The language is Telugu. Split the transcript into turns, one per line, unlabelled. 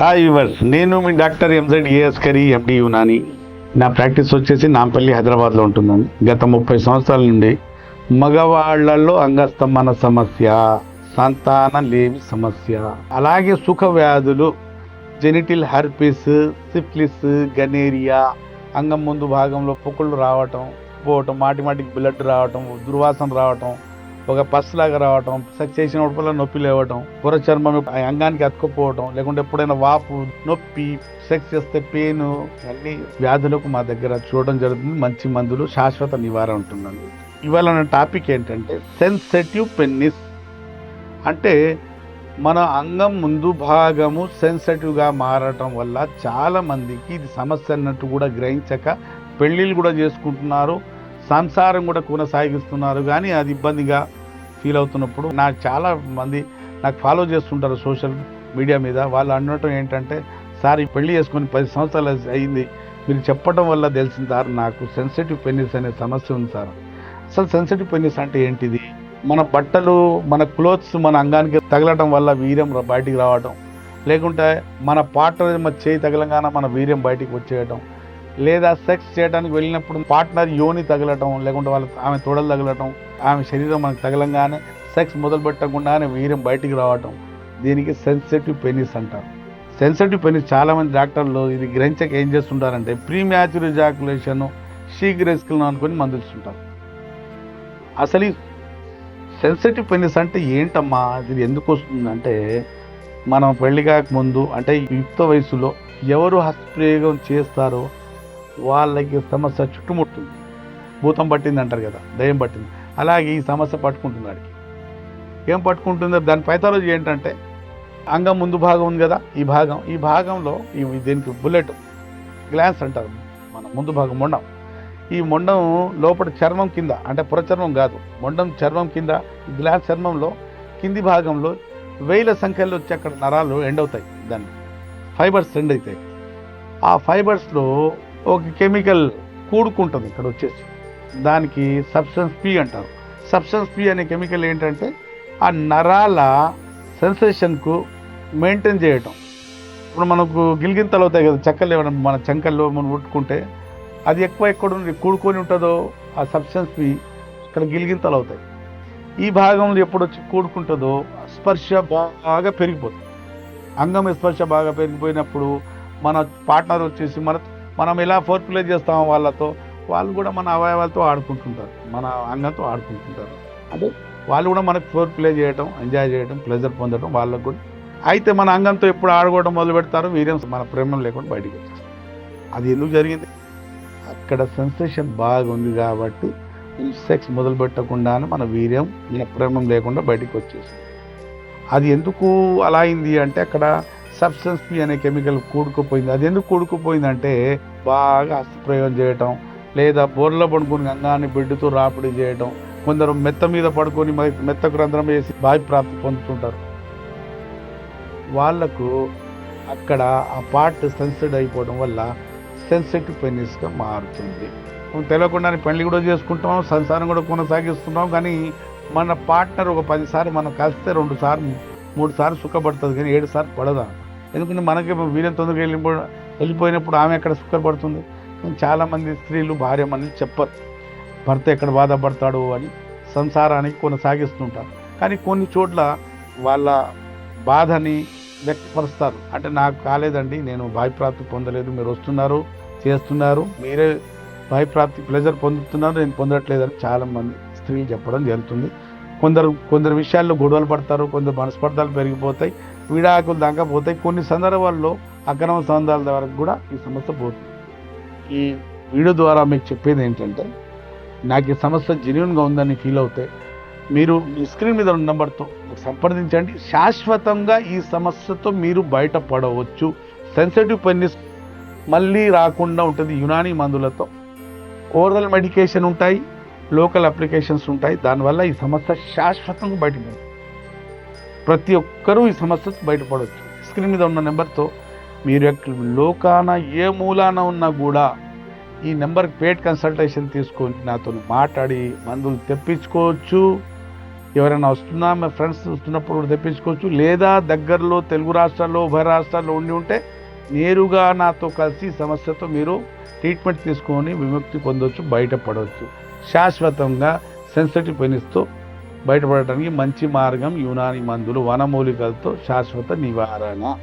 హాయ్ యువర్స్ నేను మీ డాక్టర్ ఎంజెడ్ ఏఎస్ కరీ ఎండి యునాని. నా ప్రాక్టీస్ వచ్చేసి నాంపల్లి హైదరాబాద్లో ఉంటుందండి. గత ముప్పై సంవత్సరాల నుండి మగవాళ్ళలో అంగస్తంభన సమస్య సంతాన లేమి సమస్య అలాగే సుఖ వ్యాధులు జెనిటిల్ హర్పిస్ సిఫ్లిస్ గనేరియా అంగం ముందు భాగంలో పొక్కులు రావటం పోవటం మాటి మాటికి బ్లడ్ రావటం దుర్వాసన రావటం ఒక పస్ లాగా రావటం సెక్స్ చేసిన వల్ల నొప్పి లేవటం పుర చర్మం ఆ అంగానికి అతుక్కుపోవటం లేకుంటే ఎప్పుడైనా వాపు నొప్పి సెక్స్ చేస్తే పెయిన్ అన్ని వ్యాధులకు మా దగ్గర చూడడం జరుగుతుంది. మంచి మందులు శాశ్వత నివారణ ఉంటుందండి. ఇవాళ టాపిక్ ఏంటంటే సెన్సిటివ్ పెన్నిస్. అంటే మన అంగం ముందు భాగము సెన్సిటివ్గా మారటం వల్ల చాలా మందికి ఇది సమస్య అన్నట్టు కూడా గ్రహించక పెళ్ళిళ్ళు కూడా చేసుకుంటున్నారు సంసారం కూడా కొనసాగిస్తున్నారు. కానీ అది ఇబ్బందిగా ఫీల్ అవుతున్నప్పుడు నాకు చాలా మంది నాకు ఫాలో చేస్తుంటారు సోషల్ మీడియా మీద. వాళ్ళు అనటం ఏంటంటే సార్ ఈ పెళ్ళి చేసుకొని పది సంవత్సరాలు అయింది. మీరు చెప్పడం వల్ల తెలిసింది సార్ నాకు సెన్సిటివ్ పెన్నిస్ అనే సమస్య ఉంది సార్. అసలు సెన్సిటివ్ పెన్నిస్ అంటే ఏంటిది? మన బట్టలు మన క్లోత్స్ మన అంగానికి తగలటం వల్ల వీర్యం బయటికి రావటం లేకుంటే మన పాటలు మన చేయి తగలంగానే మన వీర్యం బయటికి వచ్చేయటం లేదా సెక్స్ చేయడానికి వెళ్ళినప్పుడు పార్ట్నర్ యోని తగలటం లేకుంటే వాళ్ళ ఆమె తోడలు తగలటం ఆమె శరీరం మనకు తగలంగానే సెక్స్ మొదలు పెట్టకుండానే వీర్యం బయటికి రావటం. దీనికి సెన్సిటివ్ పెనిస్ అంటారు. సెన్సిటివ్ పెనిస్ చాలామంది డాక్టర్లు ఇది గ్రహించక ఏం చేస్తుంటారంటే ప్రీ మ్యాచ్యూర్ ఎజాకులేషన్ శీఘ్రస్కులను అనుకొని మందులుస్తుంటారు. అసలు ఈ సెన్సిటివ్ పెనిస్ అంటే ఏంటమ్మా? ఇది ఎందుకు వస్తుందంటే మనం పెళ్ళి కాక ముందు అంటే యుక్త వయసులో ఎవరు హస్తప్రయోగం చేస్తారో వాళ్ళకి సమస్య చుట్టుముట్టుంది భూతం పట్టింది అంటారు కదా దయ్యం పట్టింది. అలాగే ఈ సమస్య పట్టుకుంటుంది వాడికి ఏం పట్టుకుంటుందో దాని పైథాలజీ ఏంటంటే అంగం ముందు భాగం ఉంది కదా ఈ భాగం. ఈ భాగంలో ఈ దీనికి బుల్లెట్ గ్లాన్స్ అంటారు. మన ముందు భాగం మొండం. ఈ మొండం లోపల చర్మం కింద అంటే పుర చర్మం కాదు మొండం చర్మం కింద గ్లాస్ చర్మంలో కింది భాగంలో వేల సంఖ్యలో వచ్చి అక్కడ నరాలు ఎండ్ అవుతాయి దాన్ని. ఫైబర్స్ ఎండ్ అవుతాయి. ఆ ఫైబర్స్లో ఒక కెమికల్ కూడుకుంటుంది ఇక్కడ వచ్చేసి. దానికి సబ్స్టెన్స్ పి అంటారు. సబ్స్టెన్స్ పి అనే కెమికల్ ఏంటంటే ఆ నరాల సెన్సేషన్కు మెయింటైన్ చేయటం. ఇప్పుడు మనకు గిలిగింతలు అవుతాయి కదా చెక్కలు ఏమైనా మన చెంకల్లో మనం ఉట్టుకుంటే అది ఎక్కువ ఎక్కడ కూడుకొని ఉంటుందో ఆ సబ్స్టెన్స్ పి ఇక్కడ గిలిగింతలు అవుతాయి. ఈ భాగంలో ఎప్పుడు వచ్చి కూడుకుంటుందో స్పర్శ బాగా పెరిగిపోతుంది. అంగం స్పర్శ బాగా పెరిగిపోయినప్పుడు మన పార్ట్నర్ వచ్చేసి మన మనం ఎలా ఫోర్ ప్లే చేస్తాం వాళ్ళతో వాళ్ళు కూడా మన అవయవాలతో ఆడుకుంటుంటారు మన అంగంతో ఆడుకుంటుంటారు. అంటే వాళ్ళు కూడా మనకు ఫోర్ ప్లే చేయడం ఎంజాయ్ చేయడం ప్లెజర్ పొందడం వాళ్ళకు కూడా. అయితే మన అంగంతో ఎప్పుడు ఆడుకోవడం మొదలు పెడతారు వీర్యం మన ప్రేమం లేకుండా బయటికి వచ్చేస్తారు అది ఎందుకు జరిగింది? అక్కడ సెన్సేషన్ బాగుంది కాబట్టి సెక్స్ మొదలు పెట్టకుండానే మన వీర్యం మన ప్రేమం లేకుండా బయటికి వచ్చేసింది. అది ఎందుకు అలా అయింది అంటే అక్కడ సబ్స్టెన్స్ పి అనే కెమికల్ కూడుకుపోయింది. అది ఎందుకు కూడుకుపోయిందంటే బాగా అస్త్రప్రయోగం చేయటం లేదా బోర్లో పడుకుని గంగాన్ని బిడ్డతో రాపిడి చేయటం కొందరు మెత్త మీద పడుకొని మరి మెత్తకు రంధ్రం వేసి బావి ప్రాప్తి పొందుతుంటారు. వాళ్ళకు అక్కడ ఆ పార్ట్ సెన్సిటివ్ అయిపోవడం వల్ల సెన్సిటివ్ పెనిస్గా మారుతుంది. మనం తెలియకుండానే పెళ్ళి కూడా చేసుకుంటాం సంసారం కూడా కొనసాగిస్తున్నాం కానీ మన పార్ట్నర్ ఒక పదిసార్లు మనం కలిస్తే రెండు సార్లు మూడు సార్లు సుఖపడుతుంది కానీ ఏడు సార్లు పడదా? ఎందుకంటే మనకి వీరం తొందరగా వెళ్ళిపో వెళ్ళిపోయినప్పుడు ఆమె ఎక్కడ సుఖపడుతుంది చాలామంది స్త్రీలు భార్య మంది చెప్పరు. భర్త ఎక్కడ బాధపడతాడు అని సంసారానికి కొనసాగిస్తుంటారు. కానీ కొన్ని చోట్ల వాళ్ళ బాధని వ్యక్తపరుస్తారు. అంటే నాకు కాలేదండి నేను భయప్రాప్తి పొందలేదు మీరు వస్తున్నారు చేస్తున్నారు మీరే భయప్రాప్తి ప్లెజర్ పొందుతున్నారు నేను పొందట్లేదని చాలామంది స్త్రీలు చెప్పడం జరుగుతుంది. కొందరు కొందరు విషయాల్లో గొడవలు పడతారు కొందరు మనస్పర్ధాలు పెరిగిపోతాయి. విడాకులు దాకా పోతాయి. కొన్ని సందర్భాల్లో అక్రమ సంబంధాల వరకు కూడా ఈ సమస్య పోతుంది. ఈ వీడియో ద్వారా మీకు చెప్పేది ఏంటంటే నాకు ఈ సమస్య జెన్యున్గా ఉందని ఫీల్ అవుతే మీరు మీ స్క్రీన్ మీద ఉన్న నెంబర్తో సంప్రదించండి. శాశ్వతంగా ఈ సమస్యతో మీరు బయటపడవచ్చు. సెన్సిటివ్ పెన్నిస్ మళ్ళీ రాకుండా ఉంటుంది యునానీ మందులతో. ఓరల్ మెడికేషన్ ఉంటాయి లోకల్ అప్లికేషన్స్ ఉంటాయి. దానివల్ల ఈ సమస్య శాశ్వతంగా బయటపడుతుంది ప్రతి ఒక్కరూ ఈ సమస్యతో బయటపడవచ్చు స్క్రీన్ మీద ఉన్న నెంబర్తో మీరు లోకాన ఏ మూలాన ఉన్నా కూడా ఈ నెంబర్కి పేడ్ కన్సల్టేషన్ తీసుకొని నాతో మాట్లాడి మందులు తెప్పించుకోవచ్చు. ఎవరైనా వస్తున్నా మా ఫ్రెండ్స్ వస్తున్నప్పుడు కూడా తెప్పించుకోవచ్చు. లేదా దగ్గరలో తెలుగు రాష్ట్రాల్లో ఉభయ రాష్ట్రాల్లో ఉండి ఉంటే నేరుగా నాతో కలిసి సమస్యతో మీరు ట్రీట్మెంట్ తీసుకొని విముక్తి పొందవచ్చు బయటపడవచ్చు శాశ్వతంగా సెన్సిటివ్ పెనిస్తూ బయటపడటానికి మంచి మార్గం యునాని మందులు వనమూలికలతో శాశ్వత నివారణ.